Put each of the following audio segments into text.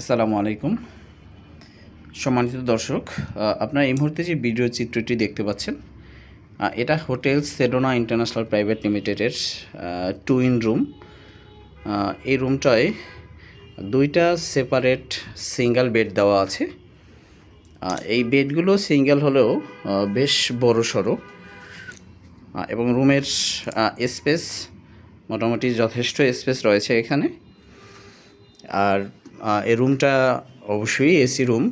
আসসালামু আলাইকুম। সম্মানিত দর্শক আপনারা এই মুহূর্তে যে ভিডিও চিত্রটি দেখতে পাচ্ছেন এটা হোটেল সেডোনা ইন্টারন্যাশনাল প্রাইভেট লিমিটেডের টু ইন রুম। এই রুমটায় দুইটা সেপারেট সিঙ্গেল বেড দেওয়া আছে। এই বেডগুলো সিঙ্গেল হলেও বেশ বড় সড়ো এবং রুমের স্পেস, মোটামুটি যথেষ্ট স্পেস রয়েছে এখানে। আর এই রুমটা অবশ্যই এসি রুম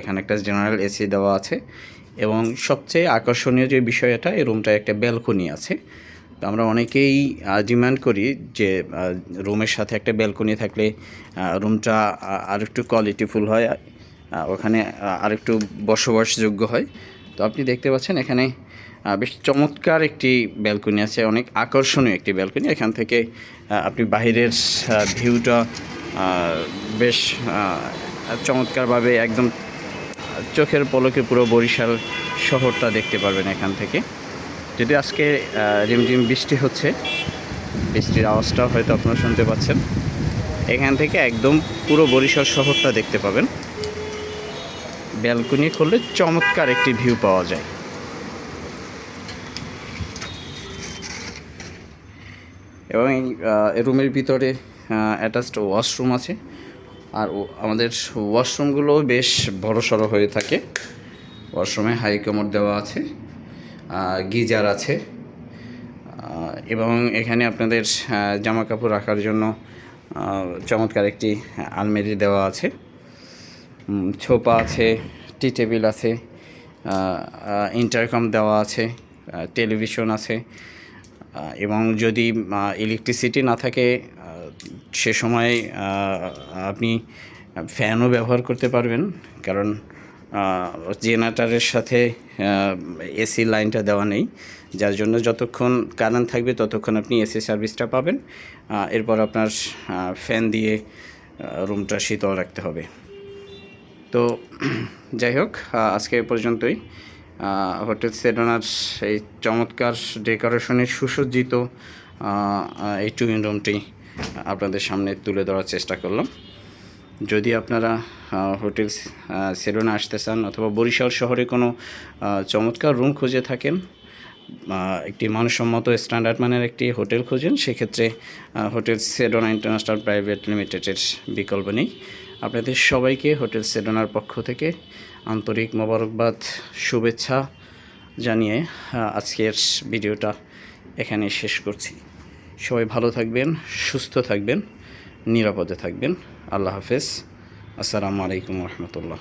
এখানে একটা জেনারেল এসি দেওয়া আছে এবং সবচেয়ে আকর্ষণীয় যে বিষয়টা, এই রুমটা একটা ব্যালকনি আছে। তো আমরা অনেকেই ডিমান্ড করি যে রুমের সাথে একটা ব্যালকনি থাকলে রুমটা আরেকটু কোয়ালিটিফুল হয় ওখানে আরেকটু বসবাসযোগ্য হয়। তো আপনি দেখতে পাচ্ছেন এখানে বেশ চমৎকার একটি ব্যালকনি আছে, অনেক আকর্ষণীয় একটি ব্যালকনি এখান থেকে আপনি বাহিরের ভিউটা বেশ চমৎকারভাবে একদম চোখের পলকে পুরো বরিশাল শহরটা দেখতে পারবেন এখান থেকে। যদি আজকে রিমঝিম বৃষ্টি হচ্ছে, বৃষ্টির আওয়াজটাও হয়তো আপনারা শুনতে পাচ্ছেন। এখান থেকে একদম পুরো বরিশাল শহরটা দেখতে পাবেন। ব্যালকনি খুললে চমৎকার একটি ভিউ পাওয়া যায়। এবং এই রুমের ভিতরে অ্যাটাচড ওয়াশরুম আছে। আর আমাদের ওয়াশরুমগুলো বেশ বড় সড়ো হয়ে থাকে। ওয়াশরুমে হাই কমোড দেওয়া আছে গিজার আছে। এবং এখানে আপনাদের জামা কাপড় রাখার জন্য চমৎকার একটি আলমারি দেওয়া আছে। ছোপা আছে, টি টেবিল আছে ইন্টারকম দেওয়া আছে টেলিভিশন আছে। এবং যদি ইলেকট্রিসিটি না থাকে সে সময় আপনি ফ্যানও ব্যবহার করতে পারবেন। কারণ জেনারেটারের সাথে এসি লাইনটা দেওয়া নেই। যার জন্য যতক্ষণ কারেন্ট থাকবে, ততক্ষণ আপনি এসি সার্ভিসটা পাবেন। এরপর আপনার ফ্যান দিয়ে রুমটা শীতল রাখতে হবে। তো, যাই হোক আজকে এ পর্যন্তই। হোটেল সেডোনার এই চমৎকার ডেকোরেশনের সুসজ্জিত এই টুইন রুমটি আপনাদের সামনে তুলে ধরার চেষ্টা করলাম। যদি আপনারা হোটেল আহ, আসতে চান অথবা বরিশাল শহরে কোনো চমৎকার রুম খুঁজে থাকেন একটি মানসম্মত স্ট্যান্ডার্ড মানের একটি হোটেল খুঁজেন সেক্ষেত্রে হোটেল সেডোনা ইন্টারন্যাশনাল প্রাইভেট লিমিটেডের বিকল্প নেই। আপনাদের সবাইকে হোটেল সেডোনার পক্ষ থেকে আন্তরিক মোবারকবাদ শুভেচ্ছা জানিয়ে আজকের ভিডিওটা এখানে শেষ করছি। সবাই ভালো থাকবেন সুস্থ থাকবেন নিরাপদে থাকবেন। আল্লাহ হাফেজ। আসসালামু আলাইকুম রহমতুল্লাহ।